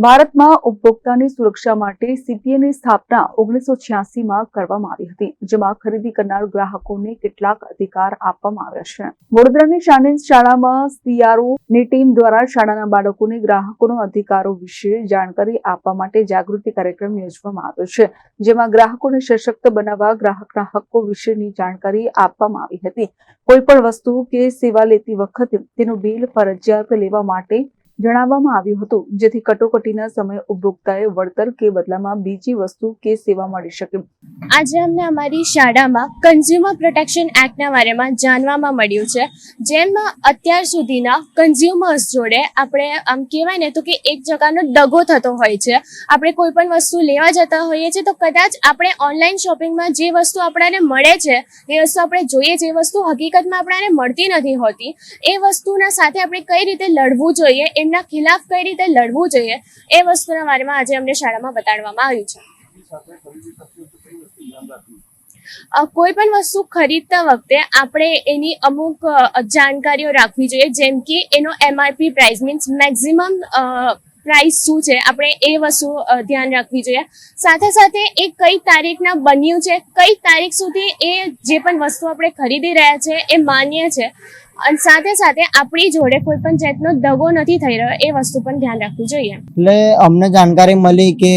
ભારતમાં ઉપભોક્તાની સુરક્ષા માટે સીપીએની સ્થાપના ઓગણીસો છ્યાસીમાં કરવામાં આવી હતી, જેમાં ખરીદી કરનાર ગ્રાહકોને કેટલાક અધિકાર આપવામાં આવ્યા છે. વડોદરાની શાનીન શાળામાં સીઆરઓ ની ટીમ દ્વારા શાળાના બાળકોને ગ્રાહકોનો અધિકારો વિશે જાણકારી આપવા માટે જાગૃતિ કાર્યક્રમ યોજવામાં આવ્યો છે, જેમાં ગ્રાહકોને સશક્ત બનાવવા ગ્રાહકના હક્કો વિશેની જાણકારી આપવામાં આવી હતી. કોઈ પણ વસ્તુ કે સેવા લેતી વખતે તેનું બિલ ફરજિયાત લેવા માટે જણાવવામાં આવ્યું હતું, જેથી કટોકટીના સમયે ઉપભોક્તાએ વળતર કે બદલામાં બીજી વસ્તુ કે સેવા મળી શકે. આજે અમને અમારી શાળામાં કન્ઝ્યુમર પ્રોટેક્શન એક્ટના બારેમાં જાણવામાં મળ્યું છે, જેમાં અત્યાર સુધીના કન્ઝ્યુમર્સ જોડે આપણે આમ કહેવાય ને તો કે એક જગાનો દગો થતો હોય છે. આપણે કોઈ પણ વસ્તુ લેવા જતા હોઈએ છીએ તો કદાચ આપણે ઓનલાઈન શોપિંગમાં જે વસ્તુ આપણને મળે છે, એ વસ્તુ આપણે જોઈએ જે વસ્તુ હકીકતમાં આપણને મળતી નથી હોતી. એ વસ્તુના સાથે આપણે કઈ રીતે લડવું જોઈએ એમના ખિલાફ કઈ રીતે લડવું જોઈએ એ વસ્તુના બારેમાં આજે અમને શાળામાં બતાડવામાં આવ્યું છે. કોઈ પણ વસ્તુ ખરીદતા વખતે આપણે એની અમુક જાણકારીઓ રાખવી જોઈએ, જેમ કે એનો MRP price means maximum price શું છે, આપણે એ વસ્તુ ધ્યાન રાખવી જોઈએ. સાથે સાથે એ કઈ તારીખના બન્યું છે, કઈ તારીખ સુધી એ જે પણ વસ્તુ આપણે ખરીદી રહ્યા છે, એ માન્ય છે. અને સાથે સાથે આપણી જોડે કોઈ પણ જાતનો દગો નથી થઈ રહ્યો એ વસ્તુ પણ ધ્યાન રાખવું જોઈએ. એટલે અમને જાણકારી મળી કે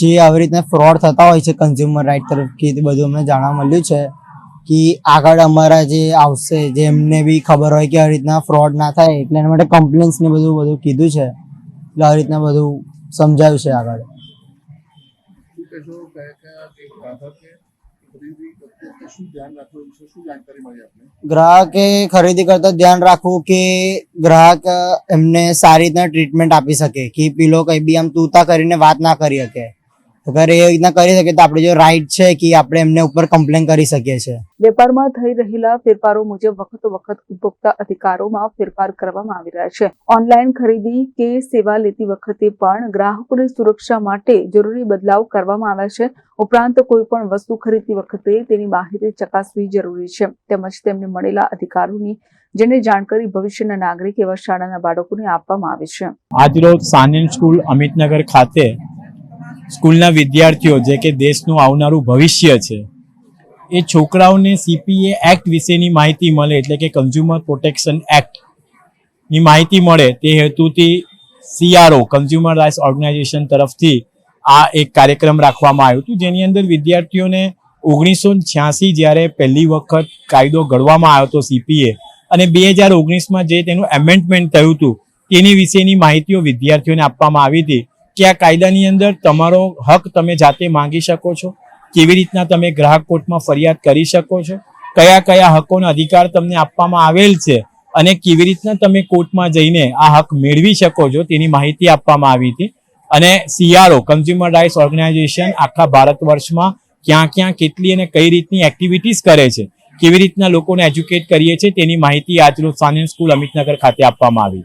જે આવી રીતના ફ્રોડ થતા હોય છે કન્ઝ્યુમર રાઇટ તરફથી તે બધું અમને જાણવા મળ્યું છે કે આગળ અમારા જે આવશે જે એમને બી ખબર હોય કે આવી રીતના ફ્રોડ ના થાય એટલે એના માટે કમ્પ્લેન્સ ને બધું બધું કીધું છે. એટલે આવી રીતના બધું સમજાવ્યું છે આગળ. ગ્રાહકે ખરીદી કરતા ધ્યાન રાખવું કે ગ્રાહક એમને સારી રીતના ટ્રીટમેન્ટ આપી શકે, કે પેલો કઈ બી આમ તૂતા કરીને વાત ના કરી શકે. અગર એ રીતના કરી શકીએ તો આપણે જો રાઈટ છે કે આપણે એમને ઉપર કમ્પ્લેન કરી શકીએ છીએ. વેપારમાં થઈ રહેલા ફેરફારો મુજબ વખતો વખત ઉપભોક્તા અધિકારોમાં ફેરફાર કરવામાં આવી રહ્યા છે. ઓનલાઈન ખરીદી કે સેવા લેતી વખતે પણ ગ્રાહકોની સુરક્ષા માટે જરૂરી બદલાવ કરવામાં આવ્યા છે. ઉપરાંત કોઈ પણ વસ્તુ ખરીદતી વખતે તેની માહિતી ચકાસવી જરૂરી છે. તેમજ તેમને મળેલા અધિકારોની જેને જાણકારી ભવિષ્યના નાગરિક એવા શાળાના બાળકોને આપવામાં આવે છે. આજરોજ સાનિન સ્કૂલ અમિતનગર ખાતે સ્કૂલના વિદ્યાર્થીઓ જે કે દેશનું આવનારું ભવિષ્ય છે, એ છોકરાઓને સીપીએ એક્ટ વિશેની માહિતી મળે એટલે કે કન્ઝ્યુમર પ્રોટેક્શન એક્ટની માહિતી મળે તે હેતુથી સીઆરઓ કન્ઝ્યુમર રાઇટ્સ ઓર્ગેનાઇઝેશન તરફથી આ એક કાર્યક્રમ રાખવામાં આવ્યું હતું. જેની અંદર વિદ્યાર્થીઓને ઓગણીસો છ્યાસી જ્યારે પહેલી વખત કાયદો ઘડવામાં આવ્યો હતો સીપીએ અને બે હજાર ઓગણીસમાં જે તેનું એમેન્ડમેન્ટ થયું હતું, તેની વિશેની માહિતીઓ વિદ્યાર્થીઓને આપવામાં આવી હતી. કે આ કાયદાની અંદર તમારો હક તમે જાતે માંગી શકો છો? કેવી રીતના તમે ગ્રાહક કોર્ટમાં ફરિયાદ કરી શકો છો? કયા કયા હકોનો અધિકાર તમને આપવામાં આવેલ છે? અને કેવી રીતના તમે કોર્ટમાં જઈને આ હક મેળવી શકો છો? તેની માહિતી આપવામાં આવી હતી. અને સીઆરઓ કન્ઝ્યુમર રાઇટ્સ ઓર્ગેનાઇઝેશન આખા ભારત વર્ષમાં ક્યાં ક્યાં કેટલી અને કઈ રીતની એક્ટિવિટીઝ કરે છે? કેવી રીતના લોકોને એજ્યુકેટ કરીએ છીએ? તેની માહિતી આજરોજ સાનિયન સ્કૂલ અમિતનગર ખાતે આપવામાં આવી